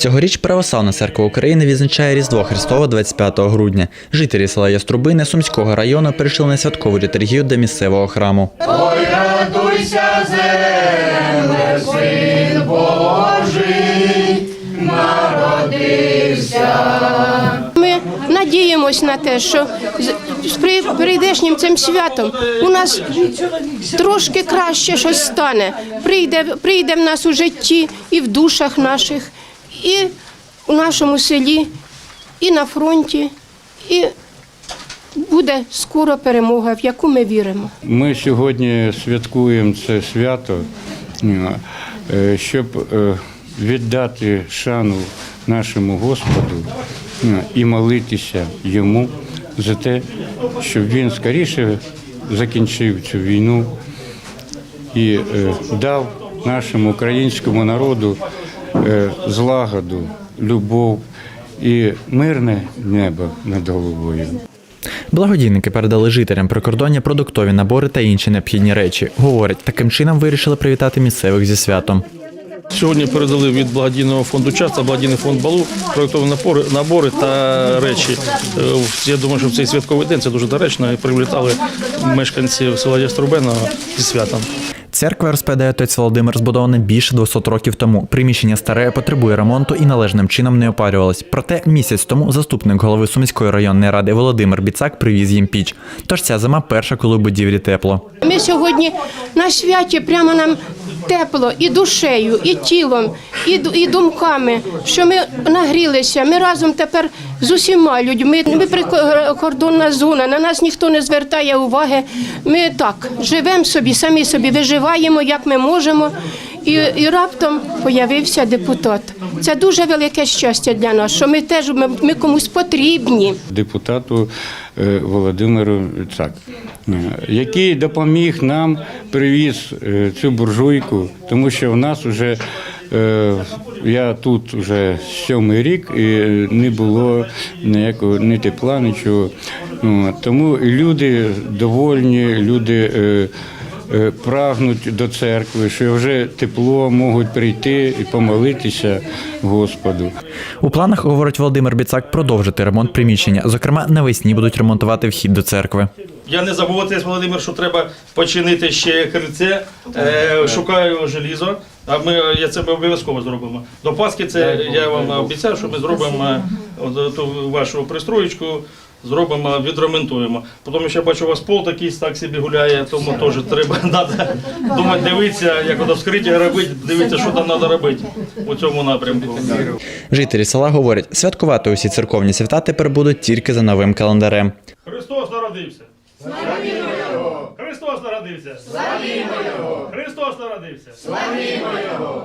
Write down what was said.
Цьогоріч Православна церква України відзначає Різдво Христове 25 грудня. Жителі села Яструбине Сумського району перейшли на святкову літургію до місцевого храму. Ми надіємось на те, що з з при- прийдешнім цим святом у нас трошки краще щось стане. Прийде, прийде в нас у житті і в душах наших, і у нашому селі, і на фронті, і буде скоро перемога, в яку ми віримо. Ми сьогодні святкуємо це свято, е, щоб е, віддати шану нашому Господу е, і молитися йому за те, щоб він скоріше закінчив цю війну і дав нашому українському народу злагоду, любов і мирне небо над головою. Благодійники передали жителям прикордоння продуктові набори та інші необхідні речі. Говорять, таким чином вирішили привітати місцевих зі святом. Сьогодні передали від благодійного фонду час та благодійний фонд балу продуктові набори, набори та речі. Е, Я думаю, що в цей святковий день це дуже доречно і привітали мешканців села Яструбена зі святом. Церква, розповідає отець Володимир, збудована більше 200 років тому. Приміщення старе потребує ремонту і належним чином не опалювалось. Проте місяць тому заступник голови Сумської районної ради Володимир Біцак привіз їм піч. Тож ця зима перша, коли в будівлі тепло. Ми сьогодні на святі прямо нам тепло і душею, і тілом, і, і думками, що ми нагрілися. Ми разом тепер з усіма людьми. Ми прикордонна зона, на нас ніхто не звертає уваги. Ми так живемо собі, самі собі виживаємо, як ми можемо. І, і раптом появився депутат. Це дуже велике щастя для нас, що ми теж ми, ми комусь потрібні. депутату е, Володимиру Цак, е, який допоміг нам привіз е, цю буржуйку, тому що в нас вже я тут вже сьомий рік і не було ніякого ні тепла, нічого. Ну, Тому люди довольні, люди. Е, Прагнуть до церкви, що вже тепло можуть прийти і помолитися Господу. У планах, говорить Володимир Біцак, продовжити ремонт приміщення. Зокрема, навесні будуть ремонтувати вхід до церкви. Я не забувайте, Володимир, що треба починити ще крильце. Е, шукаю желізо. А ми я це ми обов'язково зробимо. До Пасхи це я вам обіцяю, що ми зробимо е, ту вашу пристроєчку. Зробимо, відремонтуємо. Потім ще бачу, у вас пол такий так собі гуляє, тому теж треба надо думати, дивитися, як воно вскриття робити, дивитися, що там треба робити у цьому напрямку. Жителі села говорять, святкувати усі церковні свята тепер будуть тільки за новим календарем. Христос народився. Славімо Його! Христос народився. Славімо Його! Христос народився. Славімо Його!